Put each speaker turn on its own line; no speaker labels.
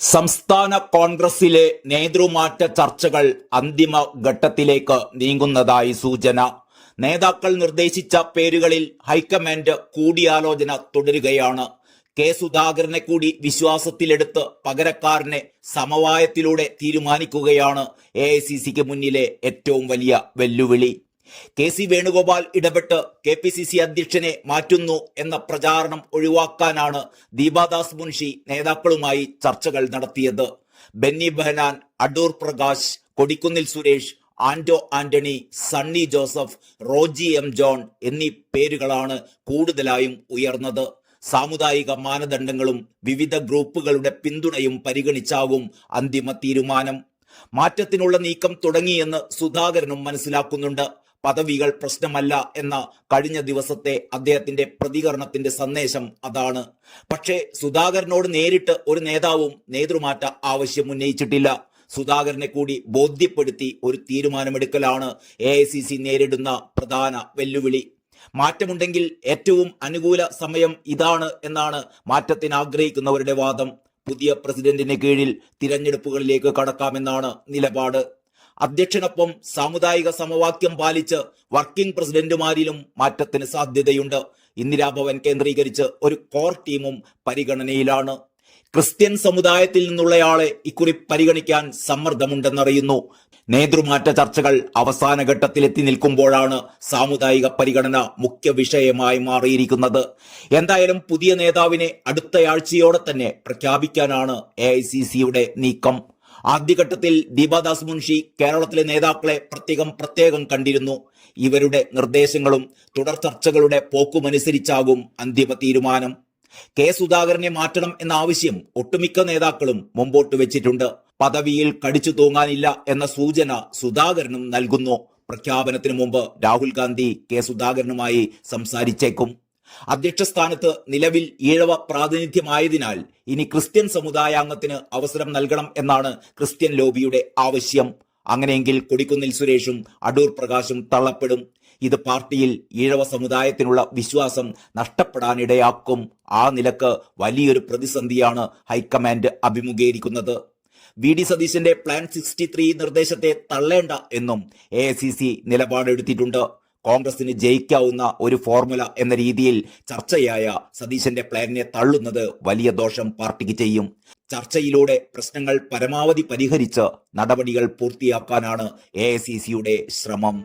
സംസ്ഥാന കോൺഗ്രസിലെ നേതൃമാറ്റ ചർച്ചകൾ അന്തിമ ഘട്ടത്തിലേക്ക് നീങ്ങുന്നതായി സൂചന. നേതാക്കൾ നിർദ്ദേശിച്ച പേരുകളിൽ ഹൈക്കമാൻഡ് കൂടിയാലോചന തുടരുകയാണ്. കെ സുധാകരനെ കൂടി വിശ്വാസത്തിലെടുത്ത് പകരക്കാരനെ സമവായത്തിലൂടെ തീരുമാനിക്കുകയാണ് എ മുന്നിലെ ഏറ്റവും വലിയ വെല്ലുവിളി. കെ സി വേണുഗോപാൽ ഇടപെട്ട് കെ പി സി സി അധ്യക്ഷനെ മാറ്റുന്നു എന്ന പ്രചാരണം ഒഴിവാക്കാനാണ് ദീപാദാസ് മുൻഷി നേതാക്കളുമായി ചർച്ചകൾ നടത്തിയത്. ബെന്നി ബെഹനാൻ അടൂർ പ്രകാശ് കൊടിക്കുന്നിൽ സുരേഷ് ആന്റോ ആന്റണി സണ്ണി ജോസഫ് റോജി എം ജോൺ എന്നീ പേരുകളാണ് കൂടുതലായും ഉയർന്നത്. സാമുദായിക മാനദണ്ഡങ്ങളും വിവിധ ഗ്രൂപ്പുകളുടെ പിന്തുണയും പരിഗണിച്ചാകും അന്തിമ തീരുമാനം. മാറ്റത്തിനുള്ള നീക്കം തുടങ്ങിയെന്ന് സുധാകരനും മനസ്സിലാക്കുന്നുണ്ട്. പദവികൾ പ്രശ്നമല്ല എന്ന കഴിഞ്ഞ ദിവസത്തെ അദ്ദേഹത്തിന്റെ പ്രതികരണത്തിന്റെ സന്ദേശം അതാണ്. പക്ഷേ സുധാകരനോട് നേരിട്ട് ഒരു നേതാവും നേതൃമാറ്റ ആവശ്യം ഉന്നയിച്ചിട്ടില്ല. സുധാകരനെ കൂടി ബോധ്യപ്പെടുത്തി ഒരു തീരുമാനമെടുക്കലാണ് എ ഐ സി സി നേരിടുന്ന പ്രധാന വെല്ലുവിളി. മാറ്റമുണ്ടെങ്കിൽ ഏറ്റവും അനുകൂല സമയം ഇതാണ് എന്നാണ് മാറ്റത്തിന് ആഗ്രഹിക്കുന്നവരുടെ വാദം. പുതിയ പ്രസിഡന്റിന് കീഴിൽ തിരഞ്ഞെടുപ്പുകളിലേക്ക് കടക്കാമെന്നാണ് നിലപാട്. അധ്യക്ഷനൊപ്പം സാമുദായിക സമവാക്യം പാലിച്ച് വർക്കിംഗ് പ്രസിഡന്റുമാരിലും മാറ്റത്തിന് സാധ്യതയുണ്ട്. ഇന്ദിരാഭവൻ കേന്ദ്രീകരിച്ച് ഒരു കോർ ടീമും പരിഗണനയിലാണ്. ക്രിസ്ത്യൻ സമുദായത്തിൽ നിന്നുള്ളയാളെ ഇക്കുറി പരിഗണിക്കാൻ സമ്മർദ്ദമുണ്ടെന്നറിയുന്നു. നേതൃമാറ്റ ചർച്ചകൾ അവസാന ഘട്ടത്തിലെത്തി നിൽക്കുമ്പോഴാണ് സാമുദായിക പരിഗണന മുഖ്യ വിഷയമായി മാറിയിരിക്കുന്നത്. എന്തായാലും പുതിയ നേതാവിനെ അടുത്തയാഴ്ചയോടെ തന്നെ പ്രഖ്യാപിക്കാനാണ് എ നീക്കം. ആദ്യഘട്ടത്തിൽ ദീപാദാസ് മുൻഷി കേരളത്തിലെ നേതാക്കളെ പ്രത്യേകം പ്രത്യേകം കണ്ടിരുന്നു. ഇവരുടെ നിർദ്ദേശങ്ങളും തുടർ ചർച്ചകളുടെ പോക്കുമനുസരിച്ചാകും അന്തിമ തീരുമാനം. കെ സുധാകരനെ മാറ്റണം എന്ന ആവശ്യം ഒട്ടുമിക്ക നേതാക്കളും മുമ്പോട്ട് വെച്ചിട്ടുണ്ട്. പദവിയിൽ കടിച്ചു തൂങ്ങാനില്ല എന്ന സൂചന സുധാകരനും നൽകുന്നു. പ്രഖ്യാപനത്തിന് മുമ്പ് രാഹുൽ ഗാന്ധി കെ സുധാകരനുമായി സംസാരിച്ചേക്കും. അധ്യക്ഷ സ്ഥാനത്ത് നിലവിൽ ഈഴവ പ്രാതിനിധ്യമായതിനാൽ ഇനി ക്രിസ്ത്യൻ സമുദായാംഗത്തിന് അവസരം നൽകണം എന്നാണ് ക്രിസ്ത്യൻ ലോബിയുടെ ആവശ്യം. അങ്ങനെയെങ്കിൽ കൊടിക്കുന്നിൽ സുരേഷും അടൂർ പ്രകാശും തള്ളപ്പെടും. ഇത് പാർട്ടിയിൽ ഈഴവ സമുദായത്തിനുള്ള വിശ്വാസം നഷ്ടപ്പെടാനിടയാക്കും. ആ നിലയ്ക്ക് വലിയൊരു പ്രതിസന്ധിയാണ് ഹൈക്കമാൻഡ് അഭിമുഖീകരിക്കുന്നത്. വി ഡി സതീശന്റെ പ്ലാൻ സിക്സ്റ്റി ത്രീ നിർദ്ദേശത്തെ തള്ളേണ്ട എന്നും എ സി സി നിലപാടെടുത്തിട്ടുണ്ട്. കോൺഗ്രസിന് ജയിക്കാവുന്ന ഒരു ഫോർമുല എന്ന രീതിയിൽ ചർച്ചയായ സതീശന്റെ പ്ലാനിനെ തള്ളുന്നത് വലിയ ദോഷം പാർട്ടിക്ക് ചെയ്യും. ചർച്ചയിലൂടെ പ്രശ്നങ്ങൾ പരമാവധി പരിഹരിച്ച് നടപടികൾ പൂർത്തിയാക്കാനാണ് എ ശ്രമം.